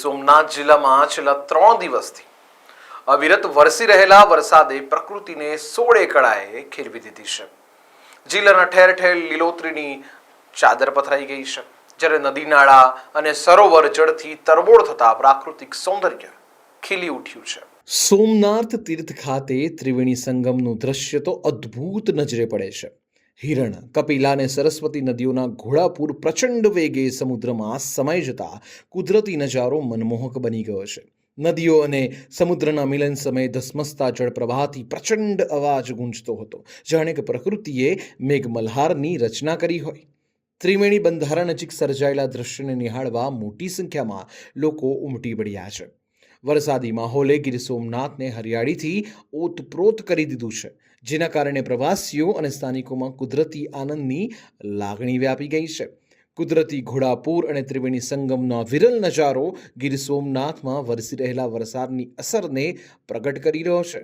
સોમનાથ જિલ્લામાં છેલ્લા ત્રણ દિવસથી અવિરત વરસી રહેલા વરસાદે પ્રકૃતિને સોળે કળાએ ખીરવી દીધી છે. જિલ્લાના ઠેર ઠેર લીલોતરીની ચાદર પથરાઈ ગઈ છે. જ્યારે નદી નાળા અને સરોવર જળથી તરબોળ થતા પ્રાકૃતિક સૌંદર્ય ખીલી ઉઠ્યું છે. સોમનાથ તીર્થ ખાતે ત્રિવેણી સંગમનું દ્રશ્ય તો અદ્ભુત નજરે પડે છે. હિરણ કપિલા અને સરસ્વતી નદીઓના ઘોડાપૂર પ્રચંડ વેગે સમુદ્રમાં સમાઈ જતા કુદરતી નજારો મનમોહક બની ગયો છે. નદીઓ અને સમુદ્રના મિલન સમયે ધસમસતા જળપ્રવાહથી પ્રચંડ અવાજ ગુંજતો હતો, જાણે કે પ્રકૃતિએ મેઘમલ્હારની રચના કરી હોય. ત્રિવેણી બંધારા નજીક સર્જાયેલા દ્રશ્યને નિહાળવા મોટી સંખ્યામાં લોકો ઉમટી પડ્યા છે. વરસાદી માહોલે ગીર સોમનાથને હરિયાળીથી ઓતપ્રોત કરી દીધું છે, જેના કારણે પ્રવાસીઓ અને સ્થાનિકોમાં કુદરતી આનંદની લાગણી વ્યાપી ગઈ છે. કુદરતી ઘોડાપુર અને ત્રિવેણી સંગમનો વિરલ નજારો ગીર સોમનાથમાં વરસી રહેલા વરસાદની અસરને પ્રગટ કરી રહ્યો છે.